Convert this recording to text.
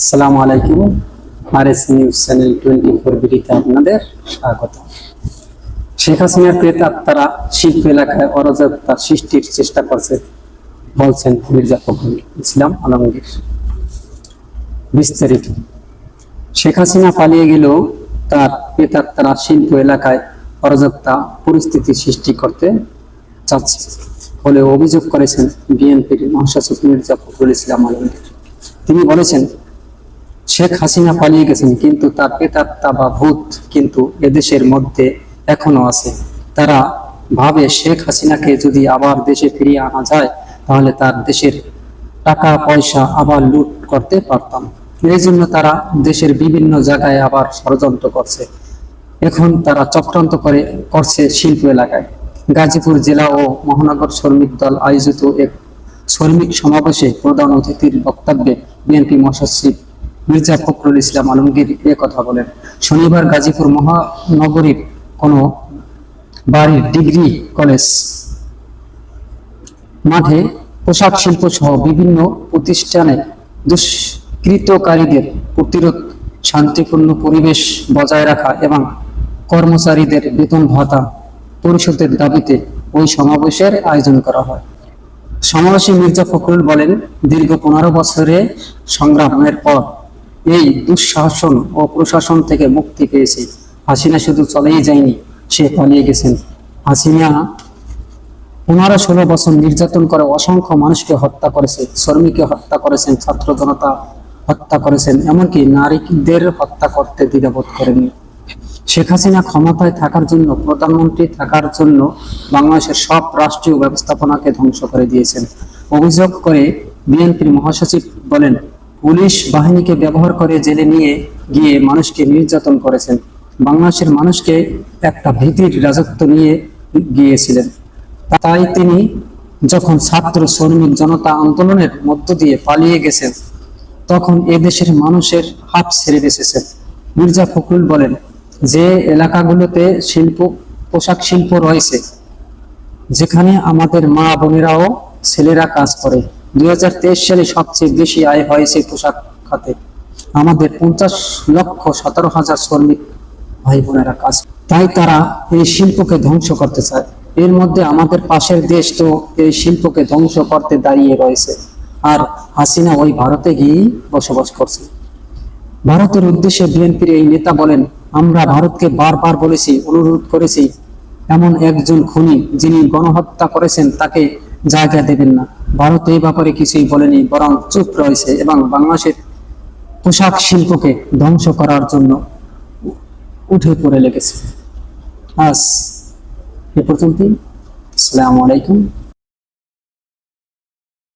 আসসালামু আলাইকুম R S News channel twenty four বিডিতে আপনাদের স্বাগত। শেখ হাসিনার প্রেতাত্মারা শিল্প এলাকায় অরাজকতা সৃষ্টির চেষ্টা করছে বলছেন মির্জা ফখরুল ইসলাম আলমগীর। বিস্তারিত। শেখ হাসিনা পালিয়ে গেলেও তার প্রেতাত্মারা শিল্প এলাকায় অরাজকতা পরিস্থিতি সৃষ্টি করতে চাচ্ছে, বলে অভিযোগ করেছেন বিএনপির মহাসচিব মির্জা ফখরুল ইসলাম আলমগীর। তিনি বলেছেন শেখ হাসিনা পালিয়ে গেছেন, কিন্তু তার প্রেতাত্মা বা ভূত কিন্তু এদেশের মধ্যে এখনও আছে। তারা ভাবে শেখ হাসিনাকে যদি আবার দেশে ফিরিয়ে আনা যায়, তাহলে তার দেশের টাকা পয়সা আবার লুট করতে পারতাম। এই জন্য তারা দেশের বিভিন্ন জায়গায় আবার ষড়যন্ত্র করছে। এখন তারা চক্রান্ত করে, করছে শিল্প এলাকায়। গাজীপুর জেলা ও মহানগর শ্রমিক দল আয়োজিত এক শ্রমিক সমাবেশে প্রধান অতিথির বক্তব্যে বিএনপি মহাসচিব মির্জা ফখরুল ইসলাম আলমগীর এ কথা বলেন, শনিবার গাজীপুর মহানগরীর কোন বাড়ির ডিগ্রি, কলেজ মাঠে পোশাক শিল্প সহ বিভিন্ন প্রতিষ্ঠানে দুষ্কৃতকারীদের প্রতিরোধ, শান্তিপূর্ণ পরিবেশ বজায় রাখা এবং কর্মচারীদের বেতন ভাতা পরিশোধের দাবিতে ওই সমাবেশের আয়োজন করা হয়। সমাবেশে মির্জা ফখরুল বলেন, দীর্ঘ পনেরো বছরে সংগ্রামের পর এই দুঃশাসন ও প্রশাসন থেকে মুক্তি পেয়েছে। হাসিনা শুধু চলেই যায়নি, সে পালিয়ে গেছেন। হাসিনা পনেরো ষোলো বছর নির্যাতন করে অসংখ্য মানুষকে হত্যা করেছে, শ্রমিককে হত্যা করেছেন, ছাত্র জনতা হত্যা করেছেন, এমনকি নারীদের হত্যা করতে দ্বিধাবোধ করেননি। শেখ হাসিনা ক্ষমতায় থাকার জন্য, প্রধানমন্ত্রী থাকার জন্য বাংলাদেশের সব রাষ্ট্রীয় ব্যবস্থাপনাকে ধ্বংস করে দিয়েছেন। অভিযোগ করে বিএনপির মহাসচিব বলেন পুলিশ বাহিনীকে ব্যবহার করে জেলে নিয়ে গিয়ে মানুষকে নির্যাতন করেছেন। বাংলাদেশের মানুষকে একটা ভীতির রাজত্ব নিয়ে গিয়েছিলেন। তাই তিনি যখন ছাত্র, শ্রমিক জনতা আন্দোলনের মধ্য দিয়ে পালিয়ে গেছেন, তখন এ দেশের মানুষের হাত ছেড়ে বেঁচেছেন মির্জা ফখরুল বলেন, যে এলাকাগুলোতে শিল্প, পোশাক শিল্প রয়েছে, যেখানে আমাদের মা বোনেরাও ছেলেরা কাজ করে দুই হাজার তেইশ সালে সবচেয়ে বেশি আয় হয়েছে পোশাক খাতে। আমাদের পঞ্চাশ লক্ষ সতেরো হাজার শ্রমিক ভাই বোনেরা কাজ তাই তারা এই শিল্পকে ধ্বংস করতে চায়। এর মধ্যে আমাদের পাশের দেশ তো এই শিল্পকে ধ্বংস করতে দাঁড়িয়ে রয়েছে। আর হাসিনা ওই ভারতে গিয়েই বসবাস করছে। ভারতের উদ্দেশ্যে বিএনপির এই নেতা বলেন, আমরা ভারতকে বারবার বলেছি, অনুরোধ করেছি। এমন একজন খুনি যিনি গণহত্যা করেছেন তাকে জায়গা দেবেন না। ভারত এই ব্যাপারে কিছুই বলেনি, বরং চুপ রয়েছে এবং বাংলাদেশের পোশাক শিল্পকে ধ্বংস করার জন্য উঠে পড়ে লেগেছে। আজ এ পর্যন্ত আসসালামু আলাইকুম।